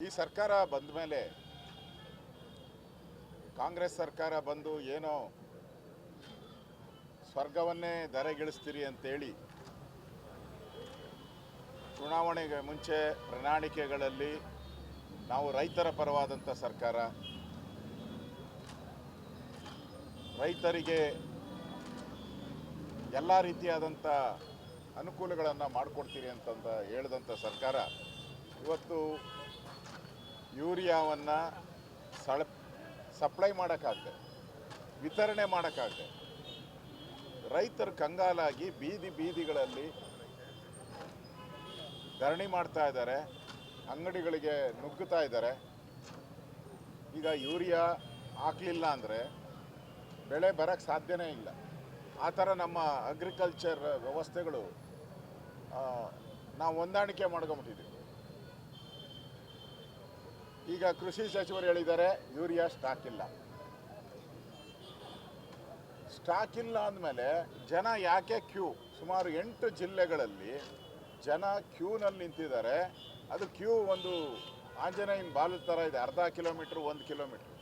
ಈ ಸರ್ಕಾರ ಬಂದ ಮೇಲೆ ಕಾಂಗ್ರೆಸ್ ಸರ್ಕಾರ ಬಂದು ಏನೋ ಸ್ವರ್ಗವನ್ನೇ ಧರೆಗಿಳಿಸ್ತೀರಿ ಅಂತೇಳಿ ಚುನಾವಣೆಗೆ ಮುಂಚೆ ಪ್ರಣಾಳಿಕೆಗಳಲ್ಲಿ ನಾವು ರೈತರ ಪರವಾದಂಥ ಸರ್ಕಾರ. ರೈತರಿಗೆ ಎಲ್ಲ ರೀತಿಯಾದಂಥ ಅನುಕೂಲಗಳನ್ನು ಮಾಡಿಕೊಡ್ತೀರಿ ಅಂತಂದ ಹೇಳಿದಂಥ ಸರ್ಕಾರ. ಇವತ್ತು ಯೂರಿಯಾವನ್ನು ಸಳ, ಸಪ್ಲೈ ಮಾಡೋಕ್ಕಾಗದೆ, ವಿತರಣೆ ಮಾಡೋಕ್ಕಾಗದೆ, ರೈತರು ಕಂಗಾಲಾಗಿ ಬೀದಿ ಬೀದಿಗಳಲ್ಲಿ ಧರಣಿ ಮಾಡ್ತಾ ಇದ್ದಾರೆ, ಅಂಗಡಿಗಳಿಗೆ ನುಗ್ಗುತ್ತಾ ಇದ್ದಾರೆ. ಈಗ ಯೂರಿಯಾ ಹಾಕಲಿಲ್ಲ ಅಂದರೆ ಬೆಳೆ ಬರೋಕ್ಕೆ ಸಾಧ್ಯನೇ ಇಲ್ಲ. ಆ ಥರ ನಮ್ಮ ಅಗ್ರಿಕಲ್ಚರ್ ವ್ಯವಸ್ಥೆಗಳು ನಾವು ಹೊಂದಾಣಿಕೆ ಮಾಡ್ಕೊಂಬಿಟ್ಟಿದ್ದೀವಿ. ಈಗ ಕೃಷಿ ಸಚಿವರು ಹೇಳಿದ್ದಾರೆ, ಯೂರಿಯಾ ಸ್ಟಾಕ್ ಇಲ್ಲ. ಸ್ಟಾಕ್ ಇಲ್ಲ ಅಂದಮೇಲೆ ಜನ ಯಾಕೆ ಕ್ಯೂ ಸುಮಾರು ಎಂಟು ಜಿಲ್ಲೆಗಳಲ್ಲಿ ಜನ ಕ್ಯೂನಲ್ಲಿ ನಿಂತಿದ್ದಾರೆ. ಅದು ಕ್ಯೂ ಒಂದು ಆಂಜನೇಯನ ಬಾಲದ ಥರ ಇದೆ, ಅರ್ಧ ಕಿಲೋಮೀಟ್ರ್, ಒಂದು ಕಿಲೋಮೀಟ್ರ್.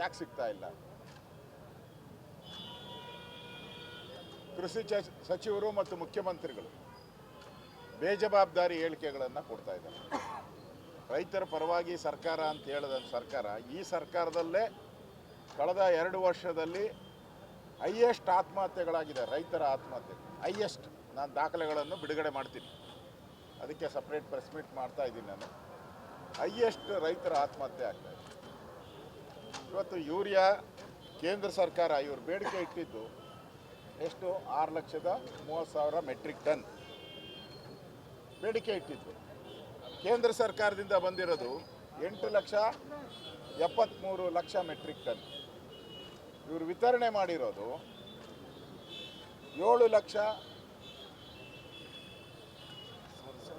ಯಾಕೆ ಸಿಗ್ತಾ ಇಲ್ಲ? ಕೃಷಿ ಸಚಿವರು ಮತ್ತು ಮುಖ್ಯಮಂತ್ರಿಗಳು ಬೇಜವಾಬ್ದಾರಿ ಹೇಳಿಕೆಗಳನ್ನು ಕೊಡ್ತಾ ಇದ್ದಾರೆ. ರೈತರ ಪರವಾಗಿ ಸರ್ಕಾರ ಅಂತ ಹೇಳಿದ ಸರ್ಕಾರ, ಈ ಸರ್ಕಾರದಲ್ಲೇ ಕಳೆದ ಎರಡು ವರ್ಷದಲ್ಲಿ ಹೈಯೆಸ್ಟ್ ಆತ್ಮಹತ್ಯೆಗಳಾಗಿದೆ ರೈತರ ಆತ್ಮಹತ್ಯೆ. ಹೈಯೆಸ್ಟ್ ನಾನು ದಾಖಲೆಗಳನ್ನು ಬಿಡುಗಡೆ ಮಾಡ್ತೀನಿ. ಅದಕ್ಕೆ ಸಪ್ರೇಟ್ ಪ್ರೆಸ್ ಮೀಟ್ ಮಾಡ್ತಾ ಇದ್ದೀನಿ ನಾನು. ಹೈಯೆಸ್ಟ್ ರೈತರ ಆತ್ಮಹತ್ಯೆ ಆಗ್ತಾ ಇದೆ. ಇವತ್ತು ಯೂರಿಯಾ ಕೇಂದ್ರ ಸರ್ಕಾರ, ಇವ್ರ ಬೇಡಿಕೆ ಇಟ್ಟಿದ್ದು ಎಷ್ಟು? ಆರು ಲಕ್ಷದ ಮೂವತ್ತು ಸಾವಿರ ಮೆಟ್ರಿಕ್ ಟನ್. ಬೇಡಿಕೆ ಇಟ್ಟಿದ್ದು. ಕೇಂದ್ರ ಸರ್ಕಾರದಿಂದ ಬಂದಿರೋದು ಎಂಟು ಲಕ್ಷ ಎಪ್ಪತ್ತ್ಮೂರು ಲಕ್ಷ ಮೆಟ್ರಿಕ್ ಟನ್. ಇವರು ವಿತರಣೆ ಮಾಡಿರೋದು ಏಳು lakh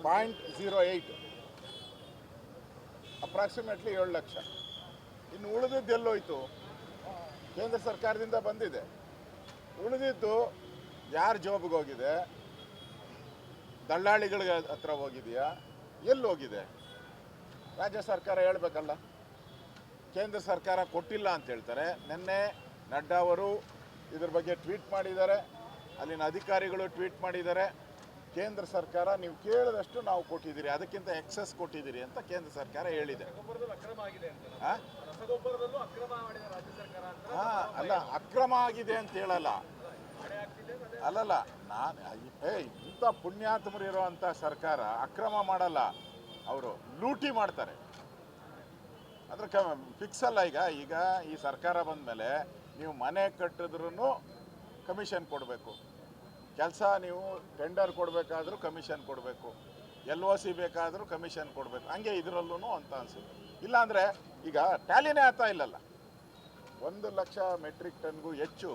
point zero eight. Approximately ಏಳು ಲಕ್ಷ. ಇನ್ನು ಉಳಿದಿದ್ದು ಎಲ್ಲೋಯ್ತು? ಕೇಂದ್ರ ಸರ್ಕಾರದಿಂದ ಬಂದಿದೆ. ಉಳಿದಿದ್ದು ಯಾರ ಜಾಬ್ಗೆ ಹೋಗಿದೆ? ದಳ್ಳಾಳಿಗಳ ಹತ್ರ ಹೋಗಿದೆಯಾ? ಎಲ್ಲಿ ಹೋಗಿದೆ ರಾಜ್ಯ ಸರ್ಕಾರ ಹೇಳಬೇಕಲ್ಲ. ಕೇಂದ್ರ ಸರ್ಕಾರ ಕೊಟ್ಟಿಲ್ಲ ಅಂತ ಹೇಳ್ತಾರೆ. ನಿನ್ನೆ ನಡ್ಡಾ ಅವರು ಇದ್ರ ಬಗ್ಗೆ ಟ್ವೀಟ್ ಮಾಡಿದ್ದಾರೆ. ಅಲ್ಲಿನ ಅಧಿಕಾರಿಗಳು ಟ್ವೀಟ್ ಮಾಡಿದ್ದಾರೆ. ಕೇಂದ್ರ ಸರ್ಕಾರ ನೀವು ಕೇಳಿದಷ್ಟು ನಾವು ಕೊಟ್ಟಿದ್ದೀರಿ. ಅದಕ್ಕಿಂತ ಎಕ್ಸಸ್ ಕೊಟ್ಟಿದ್ದೀರಿ ಅಂತ ಕೇಂದ್ರ ಸರ್ಕಾರ ಹೇಳಿದೆ. ಹಾಂ ಅಲ್ಲ ಅಕ್ರಮ ಆಗಿದೆ ಅಂತ ಹೇಳಲ್ಲ. ಅಲ್ಲಲ್ಲ, ನಾನು ಏ ಇಂಥ ಪುಣ್ಯಾತ್ಮರು ಇರೋವಂಥ ಸರ್ಕಾರ ಅಕ್ರಮ ಮಾಡಲ್ಲ. ಅವರು ಲೂಟಿ ಮಾಡ್ತಾರೆ. ಅದ್ರ ಕ ಫಿಕ್ಸ್ ಅಲ್ಲ ಈಗ. ಈಗ ಈ ಸರ್ಕಾರ ಬಂದಮೇಲೆ ನೀವು ಮನೆ ಕಟ್ಟಿದ್ರೂ ಕಮಿಷನ್ ಕೊಡಬೇಕು. ಕೆಲಸ ನೀವು ಟೆಂಡರ್ ಕೊಡಬೇಕಾದ್ರೂ ಕಮಿಷನ್ ಕೊಡಬೇಕು. ಎಲ್ ಒ ಸಿ ಬೇಕಾದರೂ ಕಮಿಷನ್ ಕೊಡಬೇಕು. ಹಂಗೆ ಇದರಲ್ಲೂ ಅಂತ ಅನ್ಸುತ್ತೆ. ಇಲ್ಲಾಂದರೆ ಈಗ ಟ್ಯಾಲಿನೇ ಆಗ್ತಾ ಇಲ್ಲಲ್ಲ. ಒಂದು ಲಕ್ಷ ಮೆಟ್ರಿಕ್ ಟನ್ಗೂ ಹೆಚ್ಚು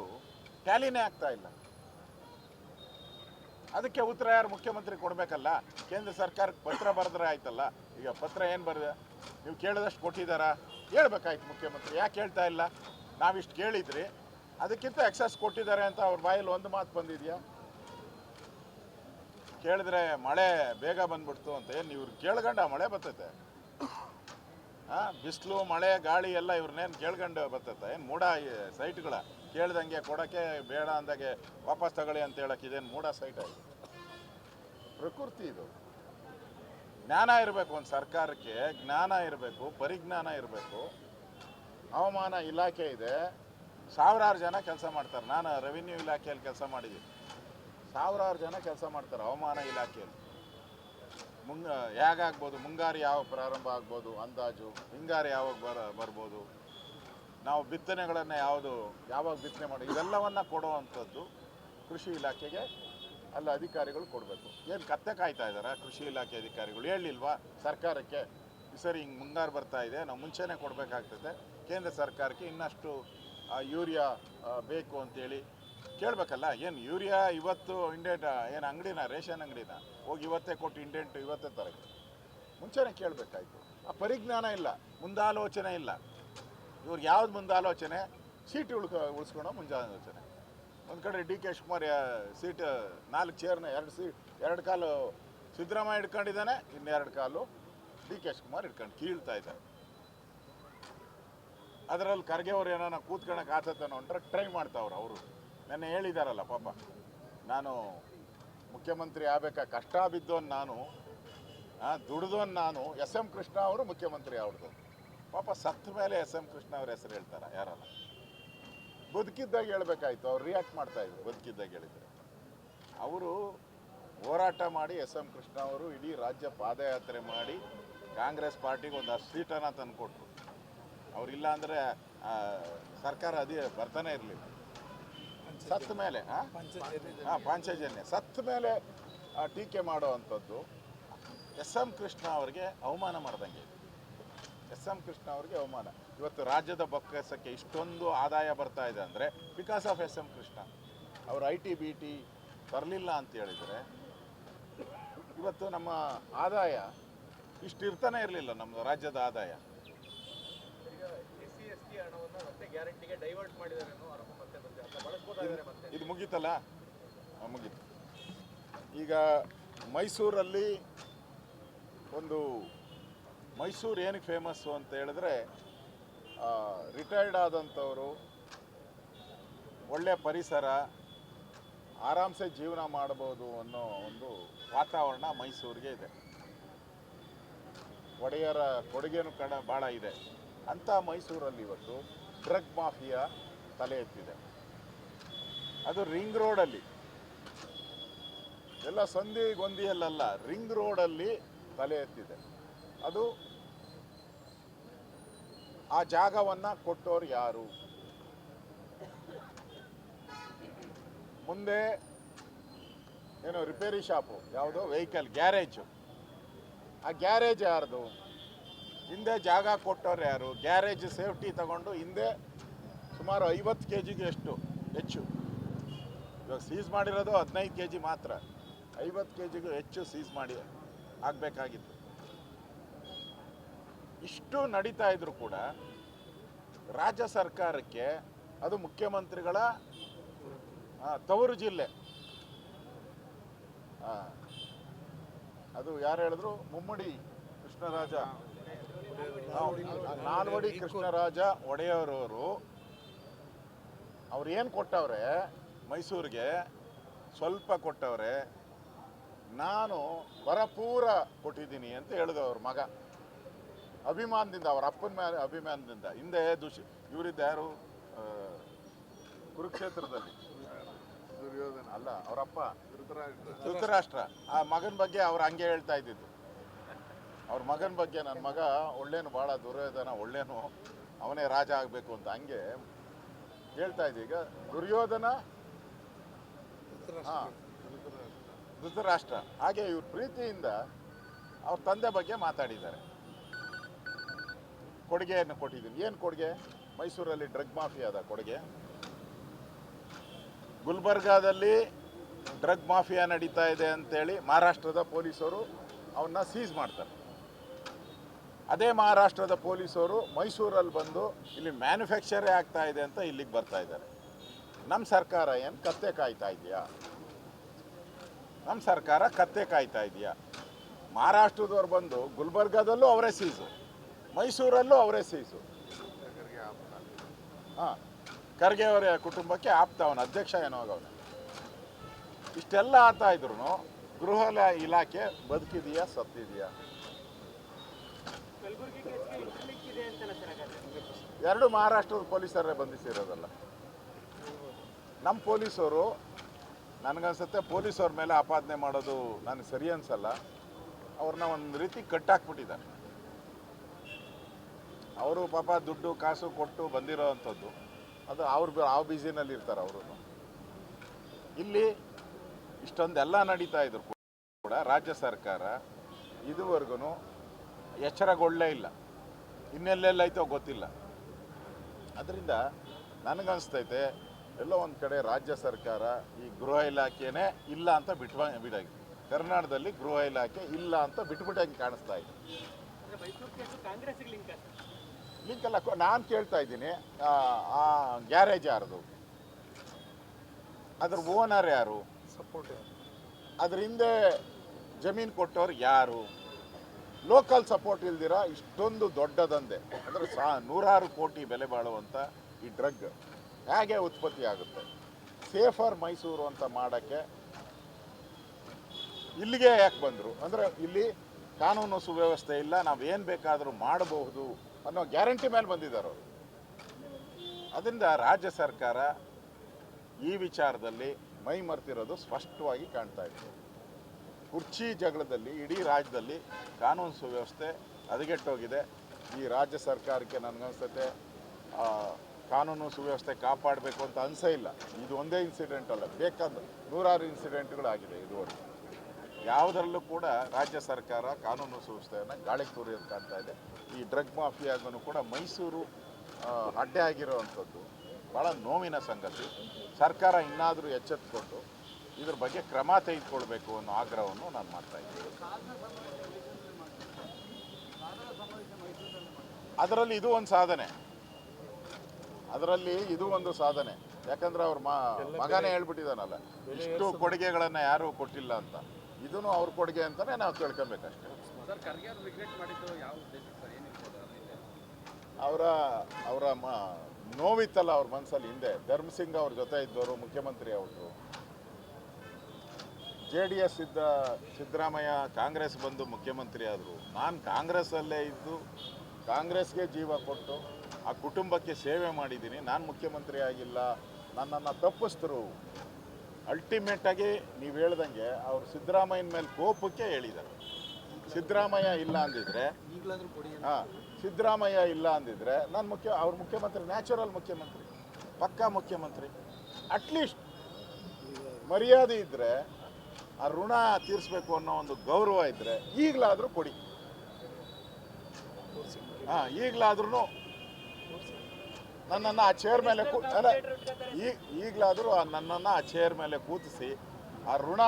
ಟ್ಯಾಲಿನೇ ಆಗ್ತಾ ಇಲ್ಲ. ಅದಕ್ಕೆ ಉತ್ತರ ಯಾರು? ಮುಖ್ಯಮಂತ್ರಿ ಕೊಡಬೇಕಲ್ಲ. ಕೇಂದ್ರ ಸರ್ಕಾರಕ್ಕೆ ಪತ್ರ ಬರೆದ್ರೆ ಆಯ್ತಲ್ಲ. ಈಗ ಪತ್ರ ಏನು ಬರೆದ? ನೀವು ಕೇಳಿದಷ್ಟು ಕೊಟ್ಟಿದ್ದಾರಾ? ಹೇಳ್ಬೇಕಾಯ್ತು ಮುಖ್ಯಮಂತ್ರಿ. ಯಾಕೆ ಹೇಳ್ತಾ ಇಲ್ಲ? ನಾವಿಷ್ಟು ಕೇಳಿದ್ರಿ. ಅದಕ್ಕಿಂತ ಎಕ್ಸಸ್ ಕೊಟ್ಟಿದ್ದಾರೆ ಅಂತ ಅವ್ರ ಬಾಯಲ್ಲಿ ಒಂದು ಮಾತು ಬಂದಿದೆಯಾ? ಕೇಳಿದ್ರೆ ಮಳೆ ಬೇಗ ಬಂದ್ಬಿಡ್ತು ಅಂತ. ಏನು ಇವ್ರು ಕೇಳ್ಗಂಡ ಮಳೆ ಬರ್ತೈತೆ? ಹಾಂ ಬಿಸಿಲು, ಮಳೆ, ಗಾಳಿ ಎಲ್ಲ ಇವ್ರನ್ನೇನು ಕೇಳ್ಕೊಂಡು ಬರ್ತೈತೆ? ಏನು ಮೂಡ ಸೈಟ್ಗಳ ಕೇಳ್ದಂಗೆ ಕೊಡೋಕ್ಕೆ ಬೇಡ ಅಂದಾಗೆ ವಾಪಸ್ ತಗೊಳ್ಳಿ ಅಂತ ಹೇಳಕ್ಕೆ ಇದೇನು ಮೂಡ ಸೈಟ್ ಆಗಿದೆ ಪ್ರಕೃತಿ ಇದು. ಜ್ಞಾನ ಇರಬೇಕು ಒಂದು ಸರ್ಕಾರಕ್ಕೆ, ಜ್ಞಾನ ಇರಬೇಕು, ಪರಿಜ್ಞಾನ ಇರಬೇಕು. ಹವಾಮಾನ ಇಲಾಖೆ ಇದೆ. ಸಾವಿರಾರು ಜನ ಕೆಲಸ ಮಾಡ್ತಾರೆ. ನಾನು ರೆವಿನ್ಯೂ ಇಲಾಖೆಯಲ್ಲಿ ಕೆಲಸ ಮಾಡಿದ್ದೀನಿ. ಸಾವಿರಾರು ಜನ ಕೆಲಸ ಮಾಡ್ತಾರೆ ಹವಾಮಾನ ಇಲಾಖೆಯಲ್ಲಿ. ಮುಂಗ ಹೇಗಾಗ್ಬೋದು ಮುಂಗಾರು ಯಾವಾಗ ಪ್ರಾರಂಭ ಆಗ್ಬೋದು? ಅಂದಾಜು. ಹಿಂಗಾರು ಯಾವಾಗ ಬರ ಬರ್ಬೋದು? ನಾವು ಬಿತ್ತನೆಗಳನ್ನು ಯಾವುದು ಯಾವಾಗ ಬಿತ್ತನೆ ಮಾಡಿ ಇವೆಲ್ಲವನ್ನು ಕೊಡುವಂಥದ್ದು ಕೃಷಿ ಇಲಾಖೆಗೆ ಅಲ್ಲಿ ಅಧಿಕಾರಿಗಳು ಕೊಡಬೇಕು. ಏನು ಕತ್ತೆ ಕಾಯ್ತಾ ಇದ್ದಾರೆ ಕೃಷಿ ಇಲಾಖೆ ಅಧಿಕಾರಿಗಳು? ಹೇಳಿಲ್ವಾ? ಸರ್ಕಾರಕ್ಕೆ ಸರಿ ಹಿಂಗೆ ಮುಂಗಾರು ಬರ್ತಾ ಇದೆ, ನಾವು ಮುಂಚೆನೇ ಕೊಡಬೇಕಾಗ್ತದೆ. ಕೇಂದ್ರ ಸರ್ಕಾರಕ್ಕೆ ಇನ್ನಷ್ಟು ಯೂರಿಯಾ ಬೇಕು ಅಂತೇಳಿ ಕೇಳಬೇಕಲ್ಲ? ಏನು ಯೂರಿಯಾ ಇವತ್ತು ಇಂಡೆಂಟ್ ಏನು ಅಂಗಡಿನ, ರೇಷನ್ ಅಂಗಡಿನ? ಹೋಗಿ ಇವತ್ತೇ ಕೊಟ್ಟು ಇಂಡೆಂಟ್ ಇವತ್ತೇ ತರಕ್ಕೆ. ಮುಂಚೆನೇ ಕೇಳಬೇಕಾಯ್ತು. ಆ, ಪರಿಜ್ಞಾನ ಇಲ್ಲ, ಮುಂದಾಲೋಚನೆ ಇಲ್ಲ. ಇವ್ರಿಗೆ ಯಾವ್ದು ಮುಂದೆ ಆಲೋಚನೆ, ಸೀಟ್ ಉಳ್ಕ, ಉಳಿಸ್ಕೊಳೋ ಮುಂದಾಲೋಚನೆ ಒಂದು ಕಡೆ ಡಿ ಕೆ ಶಿವಕುಮಾರ್ ಸೀಟ್, ನಾಲ್ಕು ಚೇರ್ನ, ಎರಡು ಸೀಟ್ ಎರಡು ಕಾಲು ಸಿದ್ದರಾಮಯ್ಯ ಹಿಡ್ಕೊಂಡಿದ್ದಾನೆ ಇನ್ನೆರಡು ಕಾಲು ಡಿ ಕೆ ಶಿವಕುಮಾರ್ ಹಿಡ್ಕೊಂಡು ಕೀಳ್ತಾ ಇದ್ದಾರೆ. ಅದರಲ್ಲಿ ಖರ್ಗೆ ಅವ್ರು ಏನಾನ ಕೂತ್ಕೊಳಕ್ಕೆ ಆತತನ ಹೊಂಟ್ರೆ ಟ್ರೈ ಮಾಡ್ತಾವ್ರು ಅವರು. ನೆನ್ನೆ ಹೇಳಿದಾರಲ್ಲ ಪಾಪ, ನಾನು ಮುಖ್ಯಮಂತ್ರಿ ಆಗ್ಬೇಕಾ ಕಷ್ಟ ಬಿದ್ದೋನ್ ನಾನು ದುಡಿದೋನ್ ನಾನು ಎಸ್ ಎಂ ಕೃಷ್ಣ ಅವರು ಮುಖ್ಯಮಂತ್ರಿ ಅವ್ರದ್ದು ಪಾಪ ಸತ್ತ ಮೇಲೆ ಎಸ್ ಎಂ ಕೃಷ್ಣ ಅವ್ರ ಹೆಸರು ಹೇಳ್ತಾರ ಯಾರಲ್ಲ? ಬದುಕಿದ್ದಾಗ ಹೇಳ್ಬೇಕಾಯ್ತು ಅವ್ರು ರಿಯಾಕ್ಟ್ ಮಾಡ್ತಾ ಇದ್ರು ಬದುಕಿದ್ದಾಗ ಹೇಳಿದ್ರೆ. ಅವರು ಹೋರಾಟ ಮಾಡಿ ಎಸ್ ಎಂ ಕೃಷ್ಣ ಅವರು ಇಡೀ ರಾಜ್ಯ ಪಾದಯಾತ್ರೆ ಮಾಡಿ ಕಾಂಗ್ರೆಸ್ ಪಾರ್ಟಿಗೆ ಒಂದು ಹತ್ತು ಸೀಟನ್ನು ತಂದುಕೊಟ್ರು. ಅವ್ರು ಅಂದರೆ ಸರ್ಕಾರ ಅದೇ ಬರ್ತಾನೆ ಇರಲಿಲ್ಲ. ಸತ್ತ ಮೇಲೆ ಹಾಂ ಪಾಂಚಜನ್ಯ. ಸತ್ತ ಮೇಲೆ ಟೀಕೆ ಮಾಡೋ ಅಂಥದ್ದು ಎಸ್ ಎಂ ಕೃಷ್ಣ ಅವರಿಗೆ ಅವಮಾನ ಮಾಡ್ದಂಗೆ ಎಸ್ ಎಂ ಕೃಷ್ಣ ಅವರಿಗೆ ಅವಮಾನ. ಇವತ್ತು ರಾಜ್ಯದ ಬೊಕ್ಕಸಕ್ಕೆ ಇಷ್ಟೊಂದು ಆದಾಯ ಬರ್ತಾ ಇದೆ ಅಂದರೆ because of S M Krishna. ಅವರು ಐ ಟಿ ಬಿ ಟಿ ಬರಲಿಲ್ಲ ಅಂತ ಹೇಳಿದರೆ ಇವತ್ತು ನಮ್ಮ ಆದಾಯ ಇಷ್ಟು ಇರ್ತಾನೆ ಇರಲಿಲ್ಲ ನಮ್ಮ ರಾಜ್ಯದ ಆದಾಯ. ಇದು ಮುಗೀತಲ್ಲ? ಮುಗೀತು. ಈಗ ಮೈಸೂರಲ್ಲಿ ಒಂದು ಮೈಸೂರು ಏನಕ್ಕೆ ಫೇಮಸ್ಸು ಅಂತ ಹೇಳಿದ್ರೆ ರಿಟೈರ್ಡ್ ಆದಂಥವರು ಒಳ್ಳೆಯ ಪರಿಸರ, ಆರಾಮ್ಸೆ ಜೀವನ ಮಾಡ್ಬೋದು ಅನ್ನೋ ಒಂದು ವಾತಾವರಣ ಮೈಸೂರಿಗೆ ಇದೆ. ಒಡೆಯರ ಕೊಡುಗೆನೂ ಕಡ ಭಾಳ ಇದೆ. ಅಂಥ ಮೈಸೂರಲ್ಲಿ ಇವತ್ತು ಡ್ರಗ್ ಮಾಫಿಯಾ ತಲೆ ಎತ್ತಿದೆ. ಅದು ರಿಂಗ್ ರೋಡಲ್ಲಿ. ಎಲ್ಲ ಸಂಧಿ ಗೊಂದಿಯಲ್ಲ ರಿಂಗ್ ರೋಡಲ್ಲಿ ತಲೆ ಎತ್ತಿದೆ. ಅದು ಆ ಜಾಗವನ್ನು ಕೊಟ್ಟೋರು ಯಾರು? ಮುಂದೆ ಏನು ರಿಪೇರಿ ಶಾಪು, ಯಾವುದು ವೆಹಿಕಲ್ ಗ್ಯಾರೇಜು. ಆ ಗ್ಯಾರೇಜ್ ಯಾರ್ದು? ಹಿಂದೆ ಜಾಗ ಕೊಟ್ಟವ್ರು ಯಾರು? ಗ್ಯಾರೇಜ್ ಸೇಫ್ಟಿ ತಗೊಂಡು ಹಿಂದೆ ಸುಮಾರು ಐವತ್ತು ಕೆ ಜಿಗೆ ಎಷ್ಟು? ಹೆಚ್ಚು. ಇವಾಗ ಸೀಸ್ ಮಾಡಿರೋದು ಹದಿನೈದು ಕೆ ಜಿ ಮಾತ್ರ. ಐವತ್ತು ಕೆ ಜಿಗೂ ಹೆಚ್ಚು ಸೀಸ್ ಮಾಡಿ ಆಗಬೇಕಾಗಿತ್ತು. ಇಷ್ಟು ನಡೀತಾ ಇದ್ರು ಕೂಡ ರಾಜ್ಯ ಸರ್ಕಾರಕ್ಕೆ ಅದು ಮುಖ್ಯಮಂತ್ರಿಗಳ ತವರು ಜಿಲ್ಲೆ. ಅದು ಯಾರು ಹೇಳಿದ್ರು? ಮುಮ್ಮಡಿ ಕೃಷ್ಣರಾಜ. ನಾಲ್ವಡಿ ಕೃಷ್ಣರಾಜ ಒಡೆಯವರವರು ಅವ್ರು ಏನು ಕೊಟ್ಟವ್ರೆ? ಮೈಸೂರಿಗೆ ಸ್ವಲ್ಪ ಕೊಟ್ಟವ್ರೆ. ನಾನು ಬರಪೂರ ಕೊಟ್ಟಿದ್ದೀನಿ ಅಂತ ಹೇಳಿದ ಅವ್ರ ಮಗ. ಅಭಿಮಾನದಿಂದ ಅವರ ಅಪ್ಪನ ಮೇಲೆ ಅಭಿಮಾನದಿಂದ. ಹಿಂದೆ ದುಷ್ ಇವರಿದ್ದ ಯಾರು? ಕುರುಕ್ಷೇತ್ರದಲ್ಲಿ. ದುರ್ಯೋಧನ. ಅಲ್ಲ ಅವರಪ್ಪ ಧೃತರಾಷ್ಟ್ರ. ಆ ಮಗನ ಬಗ್ಗೆ ಅವ್ರು ಹಂಗೆ ಹೇಳ್ತಾ ಇದ್ದಿದ್ದು. ಅವ್ರ ಮಗನ ಬಗ್ಗೆ ನನ್ನ ಮಗ ಒಳ್ಳೇನು ಭಾಳ ದುರ್ಯೋಧನ ಒಳ್ಳೇನು ಅವನೇ ರಾಜ ಆಗಬೇಕು ಅಂತ ಹಂಗೆ ಹೇಳ್ತಾ ಇದ್ದೀಗ ಈಗ ದುರ್ಯೋಧನ ಹಾ ಧೃತರಾಷ್ಟ್ರ. ಹಾಗೆ ಇವ್ರ ಪ್ರೀತಿಯಿಂದ ಅವ್ರ ತಂದೆ ಬಗ್ಗೆ ಮಾತಾಡಿದ್ದಾರೆ. ಕೊಡುಗೆಯನ್ನು ಕೊಟ್ಟಿದ್ದೀನಿ. ಏನು ಕೊಡುಗೆ? ಮೈಸೂರಲ್ಲಿ ಡ್ರಗ್ ಮಾಫಿಯಾದ ಕೊಡುಗೆ. ಗುಲ್ಬರ್ಗಾದಲ್ಲಿ ಡ್ರಗ್ ಮಾಫಿಯಾ ನಡೀತಾ ಇದೆ ಅಂತೇಳಿ ಮಹಾರಾಷ್ಟ್ರದ ಪೊಲೀಸರು ಅವನ್ನ ಸೀಸ್ ಮಾಡ್ತಾರೆ. ಅದೇ ಮಹಾರಾಷ್ಟ್ರದ ಪೊಲೀಸರು ಮೈಸೂರಲ್ಲಿ ಬಂದು ಇಲ್ಲಿ ಮ್ಯಾನುಫ್ಯಾಕ್ಚರೇ ಆಗ್ತಾ ಇದೆ ಅಂತ ಇಲ್ಲಿಗೆ ಬರ್ತಾ ಇದ್ದಾರೆ. ನಮ್ಮ ಸರ್ಕಾರ ಏನು ಕತ್ತೆ ಕಾಯ್ತಾ ಇದೆಯಾ? ನಮ್ಮ ಸರ್ಕಾರ ಕತ್ತೆ ಕಾಯ್ತಾ ಇದೆಯಾ? ಮಹಾರಾಷ್ಟ್ರದವ್ರು ಬಂದು ಗುಲ್ಬರ್ಗಾದಲ್ಲೂ ಅವರೇ ಸೀಸು. ಮೈಸೂರಲ್ಲೂ ಅವರೇ ಸೀಸು. ಹಾಂ, ಖರ್ಗೆ ಅವರ ಕುಟುಂಬಕ್ಕೆ ಆಪ್ತ ಅವನ, ಅಧ್ಯಕ್ಷ ಏನೋ ಅವನು. ಇಷ್ಟೆಲ್ಲ ಆತಾ ಇದ್ರು ಗೃಹ ಇಲಾ- ಇಲಾಖೆ ಬದುಕಿದೆಯಾ, ಸತ್ತಿದೆಯಾ? ಎರಡು ಮಹಾರಾಷ್ಟ್ರದ ಪೊಲೀಸರೇ ಬಂಧಿಸಿರೋದಲ್ಲ. ನಮ್ಮ ಪೊಲೀಸರು, ನನಗನ್ಸುತ್ತೆ ಪೊಲೀಸವ್ರ ಮೇಲೆ ಆಪಾದನೆ ಮಾಡೋದು ನನಗೆ ಸರಿ ಅನ್ಸಲ್ಲ. ಅವ್ರನ್ನ ಒಂದು ರೀತಿ ಕಟ್ಟಾಕ್ಬಿಟ್ಟಿದ್ದಾರೆ ಅವರು ಪಾಪ ದುಡ್ಡು ಕಾಸು ಕೊಟ್ಟು ಬಂದಿರೋ ಅಂಥದ್ದು. ಅದು ಅವ್ರು ಆ ಬಿಸಿನಲ್ಲಿ ಇರ್ತಾರೆ ಅವರು. ಇಲ್ಲಿ ಇಷ್ಟೊಂದೆಲ್ಲ ನಡೀತಾ ಇದ್ರು ಕೂಡ ರಾಜ್ಯ ಸರ್ಕಾರ ಇದುವರೆಗೂ ಎಚ್ಚರಗೊಳ್ಳೇ ಇಲ್ಲ. ಇನ್ನೆಲ್ಲೆಲ್ಲೈತೋ ಗೊತ್ತಿಲ್ಲ. ಅದರಿಂದ ನನಗನ್ಸ್ತೈತೆ, ಎಲ್ಲೋ ಒಂದು ಕಡೆ ರಾಜ್ಯ ಸರ್ಕಾರ ಈ ಗೃಹ ಇಲಾಖೆನೇ ಇಲ್ಲ ಅಂತ ಬಿಟ್ವ ಬಿಡಾಗಿ ಕರ್ನಾಟಕದಲ್ಲಿ ಗೃಹ ಇಲಾಖೆ ಇಲ್ಲ ಅಂತ ಬಿಟ್ಬಿಟ್ಟಂಗೆ ಕಾಣಿಸ್ತಾ ಇದೆ. ಎಲ್ಲ ನಾನು ಕೇಳ್ತಾ ಇದ್ದೀನಿ. ಆ, ಗ್ಯಾರೇಜ್ ಯಾರದು? ಅದ್ರ ಓನರ್ ಯಾರು? ಸಪೋರ್ಟ್ ಅದ್ರ ಹಿಂದೆ ಜಮೀನು ಕೊಟ್ಟವ್ರು ಯಾರು? ಲೋಕಲ್ ಸಪೋರ್ಟ್ ಇಲ್ದಿರ? ಇಷ್ಟೊಂದು ದೊಡ್ಡ ದಂಧೆ ಅಂದರೆ ಸಾ ನೂರಾರು ಕೋಟಿ ಬೆಲೆ ಬಾಳುವಂಥ ಈ ಡ್ರಗ್ ಹೇಗೆ ಉತ್ಪತ್ತಿ ಆಗುತ್ತೆ? ಸೇಫರ್ ಮೈಸೂರು ಅಂತ ಮಾಡೋಕ್ಕೆ ಇಲ್ಲಿಗೆ ಯಾಕೆ ಬಂದರು? ಅಂದರೆ ಇಲ್ಲಿ ಕಾನೂನು ಸುವ್ಯವಸ್ಥೆ ಇಲ್ಲ. ನಾವು ಏನು ಬೇಕಾದರೂ ಮಾಡಬಹುದು ಅನ್ನೋ ಗ್ಯಾರಂಟಿ ಮೇಲೆ ಬಂದಿದ್ದಾರೆ ಅವರು. ಅದರಿಂದ ರಾಜ್ಯ ಸರ್ಕಾರ ಈ ವಿಚಾರದಲ್ಲಿ ಮೈ ಮರ್ತಿರೋದು ಸ್ಪಷ್ಟವಾಗಿ ಕಾಣ್ತಾ ಇತ್ತು ಕುರ್ಚಿ ಜಗಳದಲ್ಲಿ, ಇಡೀ ರಾಜ್ಯದಲ್ಲಿ ಕಾನೂನು ಸುವ್ಯವಸ್ಥೆ ಹದಗೆಟ್ಟೋಗಿದೆ. ಈ ರಾಜ್ಯ ಸರ್ಕಾರಕ್ಕೆ ನನಗನ್ಸುತ್ತೆ ಕಾನೂನು ಸುವ್ಯವಸ್ಥೆ ಕಾಪಾಡಬೇಕು ಅಂತ ಅನಿಸೇ ಇಲ್ಲ. ಇದು ಒಂದೇ ಇನ್ಸಿಡೆಂಟ್ ಅಲ್ಲ, ಬೇಕಾದ ನೂರಾರು ಇನ್ಸಿಡೆಂಟ್ಗಳಾಗಿದೆ ಇದುವರೆಗೆ. ಯಾವುದರಲ್ಲೂ ಕೂಡ ರಾಜ್ಯ ಸರ್ಕಾರ ಕಾನೂನು ಸುವ್ಯವಸ್ಥೆಯನ್ನು ಗಾಳಿಗೆ ತೂರಿಯೋದು ಕಾಣ್ತಾ ಇದೆ. ಈ ಡ್ರಗ್ ಮಾಫಿಯಾಗೂ ಕೂಡ ಮೈಸೂರು ಅಡ್ಡೆ ಆಗಿರೋವಂಥದ್ದು ಭಾಳ ನೋವಿನ ಸಂಗತಿ. ಸರ್ಕಾರ ಇನ್ನಾದರೂ ಎಚ್ಚೆತ್ತುಕೊಂಡು ಇದ್ರ ಬಗ್ಗೆ ಕ್ರಮ ತೆಗೆದುಕೊಳ್ಬೇಕು ಅನ್ನೋ ಆಗ್ರಹವನ್ನು ನಾನು ಮಾಡ್ತಾ ಇದ್ದೀನಿ. ಅದರಲ್ಲಿ ಇದು ಒಂದು ಸಾಧನೆ. ಅದರಲ್ಲಿ ಇದು ಒಂದು ಸಾಧನೆ. ಯಾಕಂದ್ರೆ ಅವ್ರ ಮಗನೇ ಹೇಳ್ಬಿಟ್ಟಿದಾನಲ್ಲ ಇಷ್ಟು ಕೊಡುಗೆಗಳನ್ನ ಯಾರೂ ಕೊಟ್ಟಿಲ್ಲ ಅಂತ. ಇದೂ ಅವ್ರ ಕೊಡುಗೆ ಅಂತಾನೆ ನಾವು ತಿಳ್ಕೊಬೇಕಷ್ಟೇ. ಅವರ ಅವರ ಮ ನೋವಿತ್ತಲ್ಲ ಅವ್ರ ಮನಸ್ಸಲ್ಲಿ ಹಿಂದೆ. ಧರ್ಮಸಿಂಗ್ ಅವ್ರ ಜೊತೆ ಇದ್ದವರು ಮುಖ್ಯಮಂತ್ರಿ ಅವರು. ಜೆ ಡಿ ಎಸ್ ಇದ್ದ ಸಿದ್ದರಾಮಯ್ಯ ಕಾಂಗ್ರೆಸ್ ಬಂದು ಮುಖ್ಯಮಂತ್ರಿ ಆದರು. ನಾನು ಕಾಂಗ್ರೆಸ್ಸಲ್ಲೇ ಇದ್ದು ಕಾಂಗ್ರೆಸ್ಗೆ ಜೀವ ಕೊಟ್ಟು ಆ ಕುಟುಂಬಕ್ಕೆ ಸೇವೆ ಮಾಡಿದ್ದೀನಿ. ನಾನು ಮುಖ್ಯಮಂತ್ರಿ ಆಗಿಲ್ಲ. ನನ್ನನ್ನು ತಪ್ಪಿಸ್ತರು ಅಲ್ಟಿಮೇಟಾಗಿ ನೀವು ಹೇಳ್ದಂಗೆ ಅವ್ರು ಸಿದ್ದರಾಮಯ್ಯನ ಮೇಲೆ ಕೋಪಕ್ಕೆ ಹೇಳಿದ್ದಾರೆ. ಸಿದ್ದರಾಮಯ್ಯ ಇಲ್ಲ ಅಂದಿದ್ರೆ ಹಾ ಸಿದ್ದರಾಮಯ್ಯ ಇಲ್ಲ ಅಂದಿದ್ರೆ ನಾನು ಮುಖ್ಯ ಅವ್ರ ಮುಖ್ಯಮಂತ್ರಿ ನ್ಯಾಚುರಲ್ ಮುಖ್ಯಮಂತ್ರಿ ಪಕ್ಕಾ ಮುಖ್ಯಮಂತ್ರಿ ಅಟ್ಲೀಸ್ಟ್ ಮರ್ಯಾದೆ ಇದ್ದರೆ ಆ ಋಣ ತೀರಿಸ್ಬೇಕು ಅನ್ನೋ ಒಂದು ಗೌರವ ಇದ್ದರೆ ಈಗಲಾದರೂ ಕೊಡಿ. ಹಾಂ ಈಗಲಾದ್ರೂ ನನ್ನನ್ನು ಆ ಚೇರ್ ಮೇಲೆ ಕೂ ಅಲ್ಲ ಈ ಈಗಲಾದರೂ ನನ್ನನ್ನು ಆ ಚೇರ್ ಮೇಲೆ ಕೂತಿಸಿ ಆ ಋಣ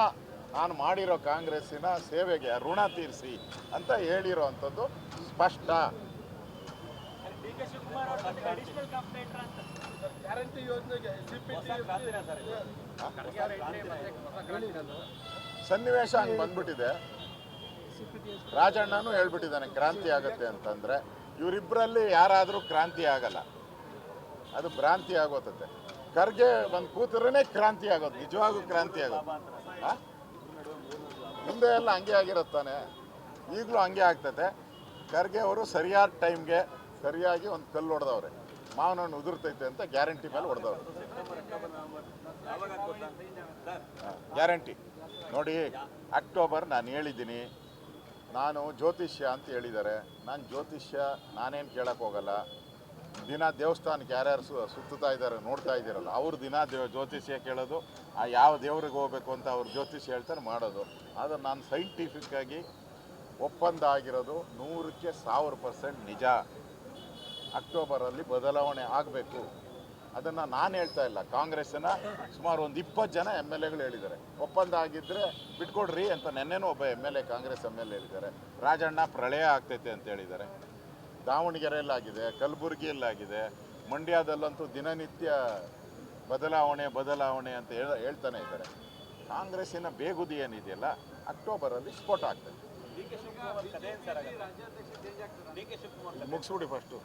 ನಾನು ಮಾಡಿರೋ ಕಾಂಗ್ರೆಸ್ಸಿನ ಸೇವೆಗೆ ಆ ಋಣ ತೀರಿಸಿ ಅಂತ ಹೇಳಿರೋ ಅಂಥದ್ದು ಸ್ಪಷ್ಟ. ಸನ್ನಿವೇಶ ಹಂಗೆ ಬಂದ್ಬಿಟ್ಟಿದೆ. ರಾಜಣ್ಣನೂ ಹೇಳ್ಬಿಟ್ಟಿದ್ದಾನೆ ಕ್ರಾಂತಿ ಆಗುತ್ತೆ ಅಂತಂದ್ರೆ ಇವರಿಬ್ಬರಲ್ಲಿ ಯಾರಾದರೂ ಕ್ರಾಂತಿ ಆಗಲ್ಲ. ಅದು ಭ್ರಾಂತಿ ಆಗೋತತೆ. ಖರ್ಗೆ ಬಂದು ಕೂತ್ರೇ ಕ್ರಾಂತಿ ಆಗೋದು, ನಿಜವಾಗೂ ಕ್ರಾಂತಿ ಆಗೋದು? ಮುಂದೆ ಎಲ್ಲ ಹಂಗೆ ಆಗಿರುತ್ತಾನೆ ಈಗಲೂ ಹಂಗೆ ಆಗ್ತದೆ ಖರ್ಗೆ ಅವರು ಸರಿಯಾದ ಟೈಮ್ಗೆ ಸರಿಯಾಗಿ ಒಂದು ಕಲ್ಲು ಹೊಡೆದವ್ರೆ. ಮಾವನನ್ನು ಉದುರ್ತೈತೆ ಅಂತ ಗ್ಯಾರಂಟಿ ಮೇಲೆ ಹೊಡೆದವ್ರೆ. ಗ್ಯಾರಂಟಿ. ನೋಡಿ, ಅಕ್ಟೋಬರ್ ನಾನು ಹೇಳಿದ್ದೀನಿ, ನಾನು ಜ್ಯೋತಿಷ್ಯ ಅಂತ ಹೇಳಿದ್ದಾರೆ. ನಾನು ಜ್ಯೋತಿಷ್ಯ ನಾನೇನು ಕೇಳೋಕ್ಕೋಗಲ್ಲ ಹೋಗಲ್ಲ. ದಿನ ದೇವಸ್ಥಾನಕ್ಕೆ ಯಾರ್ಯಾರು ಸು, ಸುತ್ತುತ್ತಾ ಇದ್ದಾರೆ ನೋಡ್ತಾ ಇದ್ದೀರಲ್ಲ, ಅವ್ರು ದಿನ ದೇವ ಜ್ಯೋತಿಷ್ಯ ಕೇಳೋದು, ಆ ಯಾವ ದೇವ್ರಿಗೆ ಹೋಗ್ಬೇಕು ಅಂತ ಅವ್ರು ಜ್ಯೋತಿಷ್ಯ ಹೇಳ್ತಾರೆ, ಮಾಡೋದು. ಆದರೆ ನಾನು ಸೈಂಟಿಫಿಕ್ಕಾಗಿ ಒಪ್ಪಂದ ಆಗಿರೋದು ನೂರಕ್ಕೆ ಸಾವಿರ ಪರ್ಸೆಂಟ್ ನಿಜ. ಅಕ್ಟೋಬರಲ್ಲಿ ಬದಲಾವಣೆ ಆಗಬೇಕು. ಅದನ್ನು ನಾನು ಹೇಳ್ತಾ ಇಲ್ಲ. ಕಾಂಗ್ರೆಸ್ಸಿನ ಸುಮಾರು ಒಂದು ಇಪ್ಪತ್ತು ಜನ ಎಂ ಎಲ್ ಎಗಳು ಹೇಳಿದ್ದಾರೆ. ಒಪ್ಪಂದ ಆಗಿದ್ದರೆ ಬಿಟ್ಕೊಡ್ರಿ ಅಂತ ನೆನ್ನೆನೂ ಒಬ್ಬ M L A Congress M L A ಹೇಳಿದ್ದಾರೆ. ರಾಜಣ್ಣ ಪ್ರಳಯ ಆಗ್ತೈತೆ ಅಂತ ಹೇಳಿದ್ದಾರೆ. ದಾವಣಗೆರೆಯಲ್ಲಾಗಿದೆ, ಕಲಬುರಗಿಯಲ್ಲಾಗಿದೆ, ಮಂಡ್ಯದಲ್ಲಂತೂ ದಿನನಿತ್ಯ ಬದಲಾವಣೆ ಬದಲಾವಣೆ ಅಂತ ಹೇಳ, ಹೇಳ್ತಾನೆ ಇದ್ದಾರೆ. ಕಾಂಗ್ರೆಸ್ಸಿನ ಬೇಗುದಿ ಏನಿದೆಯಲ್ಲ, ಅಕ್ಟೋಬರಲ್ಲಿ ಸ್ಫೋಟ ಆಗ್ತದೆ. ಮುಗಿಸ್ಬಿಡಿ ಫಸ್ಟು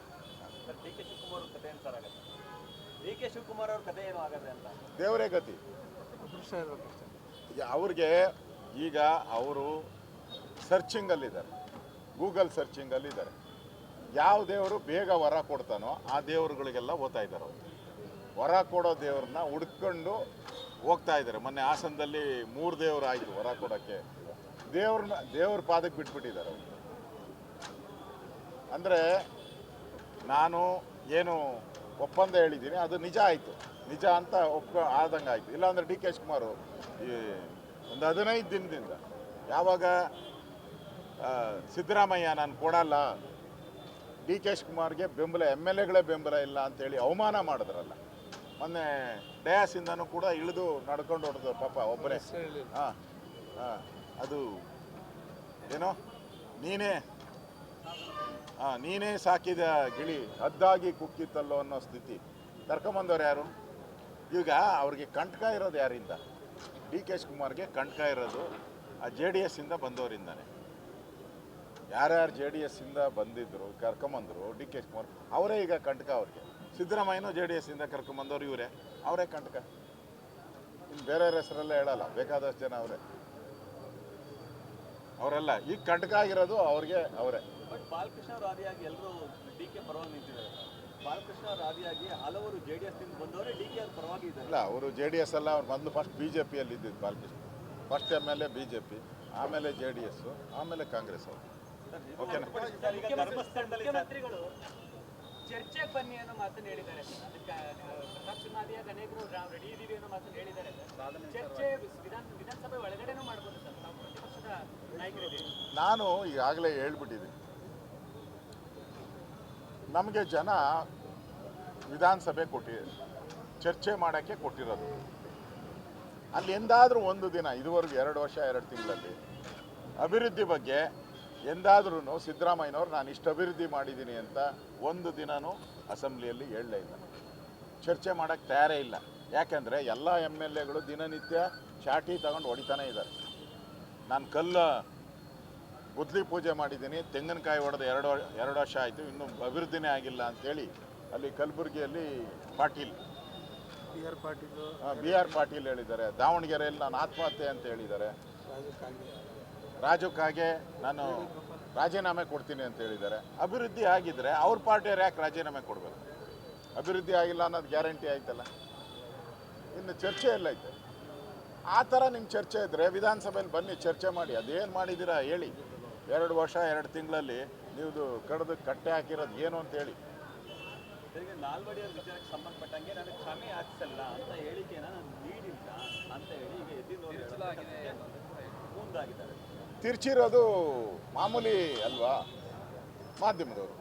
ದೇವರೇ ಗತಿ. ಅವ್ರಿಗೆ ಈಗ ಅವರು ಸರ್ಚಿಂಗಲ್ಲಿದ್ದಾರೆ ಗೂಗಲ್ ಸರ್ಚಿಂಗಲ್ಲಿದ್ದಾರೆ ಯಾವ ದೇವರು ಬೇಗ ವರ ಕೊಡ್ತಾನೋ ಆ ದೇವರುಗಳಿಗೆಲ್ಲ ಓದ್ತಾ ಇದ್ದಾರೆ ಅವರು. ವರ ಕೊಡೋ ದೇವ್ರನ್ನ ಹುಡ್ಕೊಂಡು ಹೋಗ್ತಾ ಇದ್ದಾರೆ. ಮೊನ್ನೆ ಹಾಸನದಲ್ಲಿ ಮೂರು ದೇವರು ಆಯಿತು ವರ ಕೊಡೋಕ್ಕೆ. ದೇವ್ರನ್ನ, ದೇವ್ರ ಪಾದಕ್ಕೆ ಬಿಟ್ಬಿಟ್ಟಿದ್ದಾರೆ ಅವರು. ಅಂದರೆ ನಾನು ಏನು ಒಪ್ಪಂದ ಹೇಳಿದ್ದೀನಿ, ಅದು ನಿಜ ಆಯಿತು. ನಿಜ ಅಂತ ಒಪ್ಪ, ಆದಂಗೆ ಆಯಿತು. ಇಲ್ಲಾಂದರೆ ಡಿ ಕೆ ಶಿವಕುಮಾರ್ ಈ ಒಂದು ಹದಿನೈದು ದಿನದಿಂದ ಯಾವಾಗ ಸಿದ್ದರಾಮಯ್ಯ ನಾನು ಕೊಡಲ್ಲ ಡಿ ಕೆ ಶಿವಕುಮಾರ್ಗೆ ಬೆಂಬಲ ಎಂ ಎಲ್ ಎಗಳೇ ಬೆಂಬಲ ಇಲ್ಲ ಅಂತೇಳಿ ಅವಮಾನ ಮಾಡಿದ್ರಲ್ಲ. ಮೊನ್ನೆ ಡಯಾಸಿಂದನೂ ಕೂಡ ಇಳಿದು ನಡ್ಕೊಂಡು ಹೊಡೆದ್ರು ಪಾಪ ಒಬ್ಬರೇ ಹಾಂ ಹಾಂ ಅದು ಏನೋ ನೀನೇ ಹಾಂ ನೀನೇ ಸಾಕಿದ ಗಿಳಿ ಹದ್ದಾಗಿ ಕುಕ್ಕಿತ್ತಲ್ಲೋ ಅನ್ನೋ ಸ್ಥಿತಿ. ಕರ್ಕೊಂಬಂದವ್ರು ಯಾರು? ಈಗ ಅವ್ರಿಗೆ ಕಂಟಕ ಇರೋದು ಯಾರಿಂದ? ಡಿ ಕೆ ಶಿವಕುಮಾರ್ಗೆ ಕಂಟಕ ಇರೋದು ಆ ಜೆ ಡಿ ಎಸ್ಸಿಂದ ಬಂದವರಿಂದಾನೆ. ಯಾರ್ಯಾರು ಜೆ ಡಿ ಎಸ್ಸಿಂದ ಬಂದಿದ್ದರು ಕರ್ಕೊಂಬಂದರು ಡಿ ಕೆ ಶಿವಕುಮಾರ್ ಅವರೇ ಈಗ ಕಂಟಕ ಅವ್ರಿಗೆ. ಸಿದ್ದರಾಮಯ್ಯನೂ ಜೆ ಡಿ ಎಸ್ಸಿಂದ ಕರ್ಕೊಂಬಂದವ್ರು ಇವರೇ. ಅವರೇ ಕಂಟಕ. ಇನ್ನು ಬೇರೆಯವ್ರ ಹೆಸರೆಲ್ಲ ಹೇಳಲ್ಲ ಬೇಕಾದಷ್ಟು ಜನ ಅವರೇ. ಅವರೆಲ್ಲ ಈಗ ಕಂಟಕ ಆಗಿರೋದು ಅವ್ರಿಗೆ ಅವರೇ. ಬಟ್ ಬಾಲಕೃಷ್ಣ ಅವ್ರ ಎಲ್ಲರೂ ಡಿ ಕೆ ಪರವಾಗಿ ನಿಂತಿದ್ದಾರೆ. ಬಾಲಕೃಷ್ಣ ಹಲವರು ಜೆ ಡಿ ಎಸ್ ಬಂದವರೇ ಡಿ ಕೆ ಪರವಾಗಿ ಇದ್ದಾರೆ. ಇಲ್ಲ ಅವರು ಜೆ ಡಿ ಎಸ್ ಅಲ್ಲ ಅವ್ರು ಮೊದಲು ಫಸ್ಟ್ ಬಿ ಜೆ ಪಿಯಲ್ಲಿ ಇದ್ದಿದ್ದು Balakrishna. First M L A B J P ಆಮೇಲೆ ಜೆ ಡಿ ಎಸ್ಸು ಆಮೇಲೆ ಕಾಂಗ್ರೆಸ್ ಅವರು. ಮುಖ್ಯಮಂತ್ರಿಗಳು ಚರ್ಚೆ ಬನ್ನಿ ಅನ್ನೋ ಮಾತನ್ನು ಹೇಳಿದ್ದಾರೆ. ಅದಕ್ಕೆ ಪ್ರತಾಪ್ ಸಿಂಹಾದಿಯ ಅನೇಕರು ನಾವು ರೆಡಿ ಇದೀವಿ ಅನ್ನೋ ಮಾತನ್ನು ಹೇಳಿದ್ದಾರೆ. ಚರ್ಚೆ ವಿಧಾನ ವಿಧಾನಸಭೆ ಒಳಗಡೆನೂ ಮಾಡ್ಬೋದು ಸರ್. ನಾವು ಪ್ರತಿಪಕ್ಷದ ನಾಯಕರಿದ್ದೀವಿ. ನಾನು ಈಗಾಗಲೇ ಹೇಳ್ಬಿಟ್ಟಿದ್ದೀನಿ. ನಮಗೆ ಜನ ವಿಧಾನಸಭೆ ಕೊಟ್ಟಿ ಚರ್ಚೆ ಮಾಡೋಕ್ಕೆ ಕೊಟ್ಟಿರೋದು. ಅಲ್ಲಿ ಎಂದಾದರೂ ಒಂದು ದಿನ ಇದುವರೆಗೂ ಎರಡು ವರ್ಷ ಎರಡು ತಿಂಗಳಲ್ಲಿ ಅಭಿವೃದ್ಧಿ ಬಗ್ಗೆ ಎಂದಾದ್ರೂ ಸಿದ್ದರಾಮಯ್ಯನವ್ರು ನಾನು ಇಷ್ಟು ಅಭಿವೃದ್ಧಿ ಮಾಡಿದ್ದೀನಿ ಅಂತ ಒಂದು ದಿನನೂ ಅಸೆಂಬ್ಲಿಯಲ್ಲಿ ಹೇಳಲೇ ಇಲ್ಲ ಚರ್ಚೆ ಮಾಡೋಕ್ಕೆ ತಯಾರೇ ಇಲ್ಲ. ಯಾಕೆಂದರೆ ಎಲ್ಲ ಎಂ ಎಲ್ ಎಗಳು ದಿನನಿತ್ಯ ಚಾಟಿ ತಗೊಂಡು ಹೊಡಿತಾನೆ ಇದ್ದಾರೆ. ನಾನು ಕಲ್ಲು ಗುದ್ಲಿ ಪೂಜೆ ಮಾಡಿದ್ದೀನಿ ತೆಂಗಿನಕಾಯಿ ಹೊಡೆದು ಎರಡು ಎರಡು ವರ್ಷ ಆಯಿತು ಇನ್ನೂ ಅಭಿವೃದ್ಧಿನೇ ಆಗಿಲ್ಲ ಅಂಥೇಳಿ ಅಲ್ಲಿ ಕಲಬುರಗಿಯಲ್ಲಿ Patil. B R Patil. B R Patil ಹೇಳಿದ್ದಾರೆ. ದಾವಣಗೆರೆಯಲ್ಲಿ ನಾನು ಆತ್ಮಹತ್ಯೆ ಅಂತ ಹೇಳಿದ್ದಾರೆ. ರಾಜು ಕಾಗೆ ನಾನು ರಾಜೀನಾಮೆ ಕೊಡ್ತೀನಿ ಅಂತ ಹೇಳಿದ್ದಾರೆ. ಅಭಿವೃದ್ಧಿ ಆಗಿದ್ರೆ ಅವ್ರ ಪಾರ್ಟಿಯವ್ರು ಯಾಕೆ ರಾಜೀನಾಮೆ ಕೊಡಬೇಕು? ಅಭಿವೃದ್ಧಿ ಆಗಿಲ್ಲ ಅನ್ನೋದು ಗ್ಯಾರಂಟಿ ಆಯ್ತಲ್ಲ? ಇನ್ನು ಚರ್ಚೆ ಎಲ್ಲ ಐತೆ. ಆ ಥರ ನಿಮ್ಮ ಚರ್ಚೆ ಇದ್ದರೆ ವಿಧಾನಸಭೆಯಲ್ಲಿ ಬನ್ನಿ ಚರ್ಚೆ ಮಾಡಿ. ಅದೇನು ಮಾಡಿದ್ದೀರಾ ಹೇಳಿ. ಎರಡು ವರ್ಷ ಎರಡು ತಿಂಗಳಲ್ಲಿ ನೀವು ಕಡ್ದು ಕಟ್ಟೆ ಹಾಕಿರೋದು ಏನು ಅಂತ ಹೇಳಿ. ಈಗ ನಾಲ್ವಡಿ ವಿಚಾರಕ್ಕೆ ಸಂಬಂಧಪಟ್ಟಂಗೆ ನಾನು ಕ್ಷಮೆ ಹಾಕಿಸಲ್ಲ ಅಂತ ಹೇಳಿಕೆನ ನಾನು ನೀಡಿಲ್ಲ ಅಂತ ಹೇಳಿ ಈಗ ಮುಂದಾಗಿದ್ದಾರೆ. ತಿರ್ಚಿರೋದು ಮಾಮೂಲಿ ಅಲ್ವಾ? ಮಾಧ್ಯಮದವರು.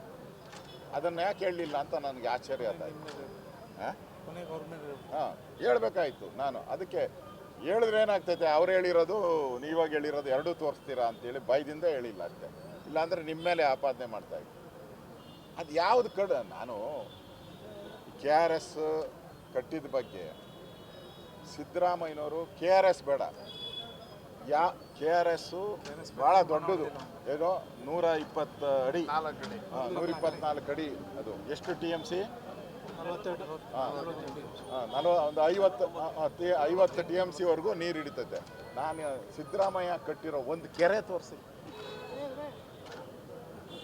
ಅದನ್ನು ಯಾಕೆ ಹೇಳಲಿಲ್ಲ ಅಂತ ನನಗೆ ಆಶ್ಚರ್ಯ ಆಯ್ತು. ಹಾಂ? ಹೇಳ್ಬೇಕಾಯ್ತು ನಾನು. ಅದಕ್ಕೆ ಹೇಳಿದ್ರೆ ಏನಾಗ್ತೈತೆ? ಅವ್ರು ಹೇಳಿರೋದು, ನೀವಾಗ ಹೇಳಿರೋದು ಎರಡೂ ತೋರಿಸ್ತೀರಾ ಅಂತೇಳಿ ಭಯದಿಂದ ಹೇಳಿಲ್ಲ ಅಷ್ಟೇ. ಇಲ್ಲಾಂದರೆ ನಿಮ್ಮ ಮೇಲೆ ಆಪಾದನೆ ಮಾಡ್ತಾ ಇದ್ದೆ. ಅದು ಯಾವುದು ಕಡ ನಾನು ಕೆ ಆರ್ ಎಸ್ ಕಟ್ಟಿದ ಬಗ್ಗೆ ಸಿದ್ದರಾಮಯ್ಯನವರು ಕೆ ಆರ್ ಎಸ್ ಬೇಡ. ಯಾ ಕೆ ಆರ್ ಎಸ್ಸು ಭಾಳ ದೊಡ್ಡದು. ಏನೋ ನೂರ ಇಪ್ಪತ್ತು ಅಡಿ. ಹಾಂ ನೂರ ಇಪ್ಪತ್ನಾಲ್ಕು ಅಡಿ ಅದು. ಎಷ್ಟು ಟಿ ಎಂ ಸಿ ಒಂದು ಐವತ್ತು ಐವತ್ತು ಟಿ ಎಂ ಸಿವರೆಗೂ ನೀರು ಹಿಡಿತೈತೆ. ನಾನು ಸಿದ್ದರಾಮಯ್ಯ ಕಟ್ಟಿರೋ ಒಂದು ಕೆರೆ ತೋರಿಸಿ.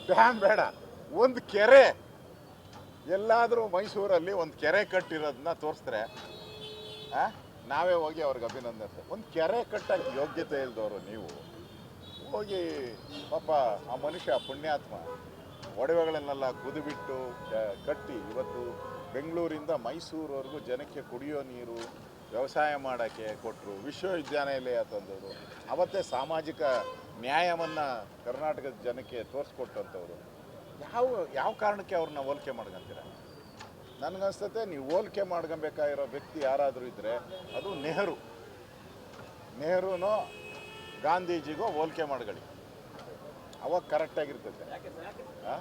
ಡ್ಯಾಮ್ ಬೇಡ. ಒಂದು ಕೆರೆ. ಎಲ್ಲಾದರೂ ಮೈಸೂರಲ್ಲಿ ಒಂದು ಕೆರೆ ಕಟ್ಟಿರೋದನ್ನ ತೋರಿಸ್ತಾರೆ ಆ, ನಾವೇ ಹೋಗಿ ಅವ್ರಿಗೆ ಅಭಿನಂದಿಸ್ತೇವೆ ಒಂದು ಕೆರೆ ಕಟ್ಟಕ್ಕೆ ಯೋಗ್ಯತೆ ಇಲ್ದವರು ನೀವು. ಹೋಗಿ ಪಾಪ ಆ ಮನುಷ್ಯ ಪುಣ್ಯಾತ್ಮ. ಒಡವೆಗಳನ್ನೆಲ್ಲ ಕುದಿಬಿಟ್ಟು ಕಟ್ಟಿ ಇವತ್ತು ಬೆಂಗಳೂರಿಂದ ಮೈಸೂರವರೆಗೂ ಜನಕ್ಕೆ ಕುಡಿಯೋ ನೀರು, ವ್ಯವಸಾಯ ಮಾಡೋಕ್ಕೆ ಕೊಟ್ಟರು ವಿಶ್ವವಿದ್ಯಾನಿಲಯ ತಂದವರು. ಅವತ್ತೇ ಸಾಮಾಜಿಕ ನ್ಯಾಯವನ್ನು ಕರ್ನಾಟಕದ ಜನಕ್ಕೆ ತೋರಿಸ್ಕೊಟ್ಟಂಥವ್ರು. ಯಾವ ಯಾವ ಕಾರಣಕ್ಕೆ ಅವ್ರನ್ನ ಹೋಲಿಕೆ ಮಾಡ್ಕೊಂತೀರ? ನನಗನ್ಸ್ತತೆ ನೀವು ಹೋಲಿಕೆ ಮಾಡ್ಕೊಬೇಕಾಗಿರೋ ವ್ಯಕ್ತಿ ಯಾರಾದರೂ ಇದ್ದರೆ ಅದು ನೆಹರು. ನೆಹರುನೋ ಗಾಂಧೀಜಿಗೂ ಹೋಲಿಕೆ ಮಾಡ್ಕೊಳ್ಳಿ. ಅವಾಗ ಕರೆಕ್ಟಾಗಿರ್ತೈತೆ ಆ?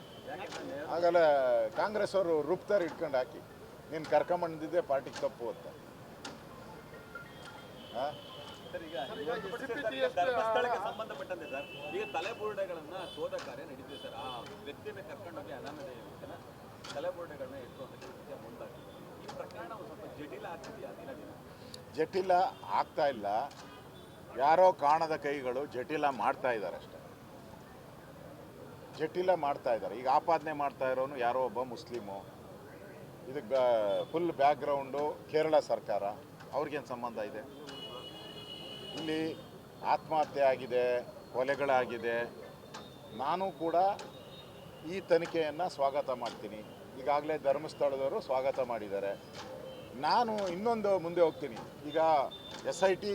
ಆಗಲ್ಲ ಕಾಂಗ್ರೆಸ್ ಅವರು ರೂಪ್ತಾರೆ ಇಟ್ಕೊಂಡು ಹಾಕಿ, ನೀನು ಕರ್ಕೊಂಬಂದಿದ್ದೆ ಪಾರ್ಟಿಗೆ ತಪ್ಪು ಅಂತ. ಸಂಬಂಧಪಟ್ಟಂತೆ ಸರ್. ಈಗ ತಲೆಬುರುಡೆಗಳನ್ನ ಶೋಧ ಕಾರ್ಯ ನಡೀತಿದೆ ಸರ್. ಆ ವ್ಯಕ್ತಿಯನ್ನು ಕರ್ಕೊಂಡೋಗಿ ಅನಾಮಧೇಯ ಜಟಿಲ ಆಗ್ತಾ ಇಲ್ಲ. ಯಾರೋ ಕಾಣದ ಕೈಗಳು ಜಟಿಲ ಮಾಡ್ತಾ ಇದ್ದಾರೆ ಅಷ್ಟೆ. ಜಟಿಲ ಮಾಡ್ತಾ ಇದ್ದಾರೆ. ಈಗ ಆಪಾದನೆ ಮಾಡ್ತಾ ಇರೋನು ಯಾರೋ ಒಬ್ಬ ಮುಸ್ಲಿಮು. ಇದಕ್ಕೆ ಫುಲ್ ಬ್ಯಾಕ್ಗ್ರೌಂಡು ಕೇರಳ ಸರ್ಕಾರ. ಅವ್ರಿಗೇನು ಸಂಬಂಧ ಇದೆ? ಇಲ್ಲಿ ಆತ್ಮಹತ್ಯೆ ಆಗಿದೆ, ಕೊಲೆಗಳಾಗಿದೆ. ನಾನು ಕೂಡ ಈ ತನಿಖೆಯನ್ನು ಸ್ವಾಗತ ಮಾಡ್ತೀನಿ. ಈಗಾಗಲೇ ಧರ್ಮಸ್ಥಳದವರು ಸ್ವಾಗತ ಮಾಡಿದ್ದಾರೆ. ನಾನು ಇನ್ನೊಂದು ಮುಂದೆ ಹೋಗ್ತೀನಿ. ಈಗ ಎಸ್ ಐ ಟಿ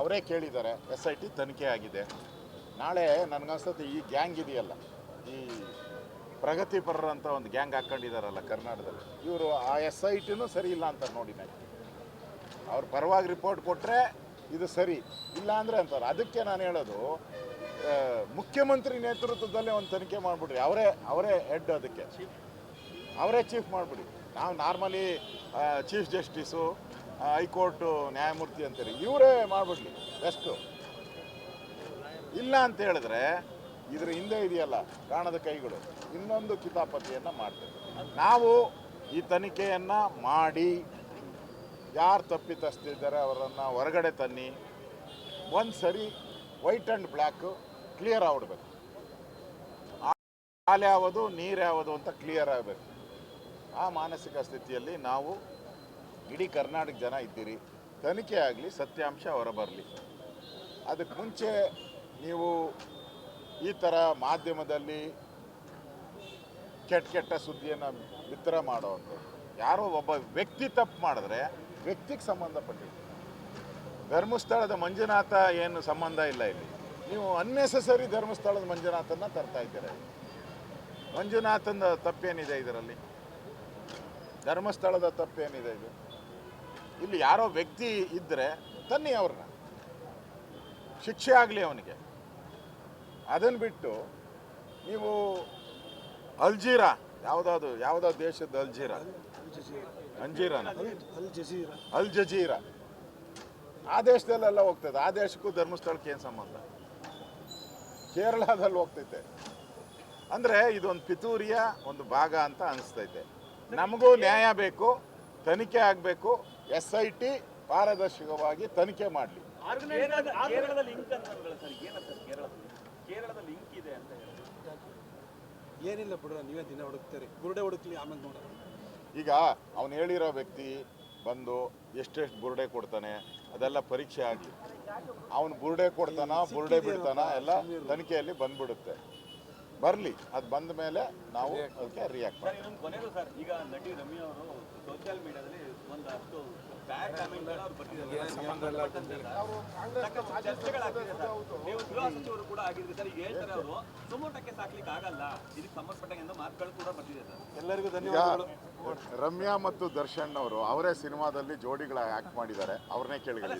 ಅವರೇ ಕೇಳಿದ್ದಾರೆ. ಎಸ್ ಐ ಟಿ ತನಿಖೆ ಆಗಿದೆ. ನಾಳೆ ನನಗನ್ಸುತ್ತೆ ಈ ಗ್ಯಾಂಗ್ ಇದೆಯಲ್ಲ, ಈ ಪ್ರಗತಿಪರರಂತ ಒಂದು ಗ್ಯಾಂಗ್ ಹಾಕ್ಕೊಂಡಿದ್ದಾರಲ್ಲ ಕರ್ನಾಟಕದಲ್ಲಿ, ಇವರು ಆ ಎಸ್ ಐ ಟಿನೂ ಸರಿ ಇಲ್ಲ ಅಂತ ನೋಡಿ ನಾನು ಅವ್ರು ಪರವಾಗಿ ರಿಪೋರ್ಟ್ ಕೊಟ್ಟರೆ ಇದು ಸರಿ, ಇಲ್ಲ ಅಂದರೆ ಅಂತಾರೆ. ಅದಕ್ಕೆ ನಾನು ಹೇಳೋದು ಮುಖ್ಯಮಂತ್ರಿ ನೇತೃತ್ವದಲ್ಲೇ ಒಂದು ತನಿಖೆ ಮಾಡಿಬಿಡ್ರಿ. ಅವರೇ ಅವರೇ ಹೆಡ್ ಅದಕ್ಕೆ. ಅವರೇ ಚೀಫ್ ಮಾಡಿಬಿಡಿ. ನಾವು ನಾರ್ಮಲಿ ಚೀಫ್ ಜಸ್ಟಿಸು ಹೈಕೋರ್ಟು ನ್ಯಾಯಮೂರ್ತಿ ಅಂತೀರಿ. ಇವರೇ ಮಾಡಿಬಿಡ್ಲಿ ಬೆಸ್ಟು ಇಲ್ಲ ಅಂತ ಹೇಳಿದ್ರೆ ಇದ್ರ ಹಿಂದೆ ಇದೆಯಲ್ಲ, ಕಾಣದ ಕೈಗಳು. ಇನ್ನೊಂದು ಕಿತಾಪತಿಯನ್ನು ಮಾಡ್ತೇವೆ. ನಾವು ಈ ತನಿಖೆಯನ್ನು ಮಾಡಿ, ಯಾರು ತಪ್ಪಿತಸ್ತಿದ್ದಾರೆ ಅವರನ್ನು ಹೊರಗಡೆ ತನ್ನಿ, ಒಂದು ಸರಿ ವೈಟ್ ಆ್ಯಂಡ್ ಬ್ಲ್ಯಾಕು ಕ್ಲಿಯರ್ ಆಗ್ಬಿಡ್ಬೇಕು. ಹಾಲು ಯಾವುದು ನೀರು ಯಾವುದು ಅಂತ ಕ್ಲಿಯರ್ ಆಗಬೇಕು. ಆ ಮಾನಸಿಕ ಸ್ಥಿತಿಯಲ್ಲಿ ನಾವು ಇಡೀ ಕರ್ನಾಟಕ ಜನ ಇದ್ದೀರಿ. ತನಿಖೆ ಆಗಲಿ, ಸತ್ಯಾಂಶ ಹೊರಬರಲಿ. ಅದಕ್ಕೆ ಮುಂಚೆ ನೀವು ಈ ಥರ ಮಾಧ್ಯಮದಲ್ಲಿ ಕೆಟ್ಟ ಕೆಟ್ಟ ಸುದ್ದಿಯನ್ನು ಬಿತ್ತರ ಮಾಡೋದು ಯಾರೋ ಒಬ್ಬ ವ್ಯಕ್ತಿ ತಪ್ಪು ಮಾಡಿದ್ರೆ ವ್ಯಕ್ತಿಗೆ ಸಂಬಂಧಪಟ್ಟಿದ್ದು. ಧರ್ಮಸ್ಥಳದ ಮಂಜುನಾಥ ಏನು ಸಂಬಂಧ ಇಲ್ಲ ಇಲ್ಲಿ. ನೀವು ಅನ್ನೆಸೆಸರಿ ಧರ್ಮಸ್ಥಳದ ಮಂಜುನಾಥನ್ನ ತರ್ತಾ ಇದ್ದೀರ. ಮಂಜುನಾಥನ ತಪ್ಪೇನಿದೆ ಇದರಲ್ಲಿ? ಧರ್ಮಸ್ಥಳದ ತಪ್ಪೇನಿದೆ ಇದು? ಇಲ್ಲಿ ಯಾರೋ ವ್ಯಕ್ತಿ ಇದ್ದರೆ ತನ್ನಿ ಅವ್ರನ್ನ. ಶಿಕ್ಷೆ ಆಗಲಿ ಅವನಿಗೆ. ಅದನ್ನು ಬಿಟ್ಟು ನೀವು ಅಲ್ಜೀರಾ, ಯಾವುದಾದ್ರು ಯಾವುದೋ ದೇಶದ ಅಲ್ಜೀರಾ? ಅಂಜೀರಾನ ಅಲ್ ಜಜೀರಾ. ಆ ದೇಶದಲ್ಲೆಲ್ಲ ಹೋಗ್ತದೆ. ಆ ದೇಶಕ್ಕೂ ಧರ್ಮಸ್ಥಳಕ್ಕೆ ಏನು ಸಂಬಂಧ? ಕೇರಳದಲ್ಲಿ ಹೋಗ್ತೈತೆ. ಅಂದರೆ ಇದೊಂದು ಪಿತೂರಿಯ ಒಂದು ಭಾಗ ಅಂತ ಅನಿಸ್ತೈತೆ. ನಮಗೂ ನ್ಯಾಯ ಬೇಕು ತನಿಖೆ ಆಗಬೇಕು ಎಸ್ ಐ ಟಿ ಪಾರದರ್ಶಕವಾಗಿ ತನಿಖೆ ಮಾಡಲಿ. ಕೇರಳದ ಕೇರಳದ ಲಿಂಕ್ ಅಂತ ಅಂದ್ರಲ್ಲ ಸರ್ ಏನಂತ ಕೇರಳದಲ್ಲಿ? ಕೇರಳದ ಲಿಂಕ್ ಇದೆ ಅಂತ ಹೇಳಿ. ಏನಿಲ್ಲ ಬಿಡ್ರ ನೀವೇ ದಿನ ಹುಡುಕ್ತೀರಿ. ಬುರುಡೆ ಹುಡುಕ್ಲಿ ಆಮೇಲೆ ನೋಡೋಣ. ಈಗ ಅವನು ಹೇಳಿರೋ ವ್ಯಕ್ತಿ ಬಂದು ಎಷ್ಟೆಷ್ಟು ಬುರುಡೆ ಕೊಡ್ತಾನೆ ಅದೆಲ್ಲ ಪರೀಕ್ಷೆ ಆಗಲಿ. ಅವನು ಬುರುಡೆ ಕೊಡ್ತಾನ ಬುರುಡೆ ಬಿಡ್ತಾನ ಎಲ್ಲ ತನಿಖೆಯಲ್ಲಿ ಬಂದ್ಬಿಡುತ್ತೆ. ಬರಲಿ. ಅದು ಬಂದ ಮೇಲೆ ನಾವು ಅದಕ್ಕೆ ರಿಯಾಕ್ಟ್ ಸರ್ ಕೊನೆಗೂ ಸರ್ ಈಗ ನಟಿ ರಮ್ಯಾ ಅವರು ಸೋಷಿಯಲ್ ಮೀಡಿಯಾದಲ್ಲಿ ಒಂದಷ್ಟು ಬ್ಯಾಡ್ ಕಾಮೆಂಟ್ ಅವರು ಬರ್ತಿದ್ದಾರೆ. ಸಾಕಷ್ಟು ಚರ್ಚೆಗಳಾಗ್ತಿದೆ ಸರ್. ನೀವು ಗೃಹ ಸಚಿವರು ಕೂಡ ಆಗಿದ್ರಿ ಸರ್. ಈಗ ಹೇಳ್ತಾರೆ ಅವರು ಸುಮೋಟಕ್ಕೆ ಸಾಕ್ಲಿಕ್ಕೆ ಆಗಲ್ಲ. ಇದಕ್ಕೆ ಸಂಬಂಧಪಟ್ಟಂಗೆ ಎಂದು ಮಾತುಗಳು ಕೂಡ ಬರ್ತಿದೆ ಸರ್. ಎಲ್ಲರಿಗೂ ಧನ್ಯವಾದಗಳು. ರಮ್ಯಾ ಮತ್ತು ದರ್ಶನ್ ಅವರು ಅವರೇ ಸಿನಿಮಾದಲ್ಲಿ ಜೋಡಿಗಳ ಆಕ್ಟ್ ಮಾಡಿದ್ದಾರೆ. ಅವ್ರನ್ನೇ ಕೇಳಿದ್ದಾರೆ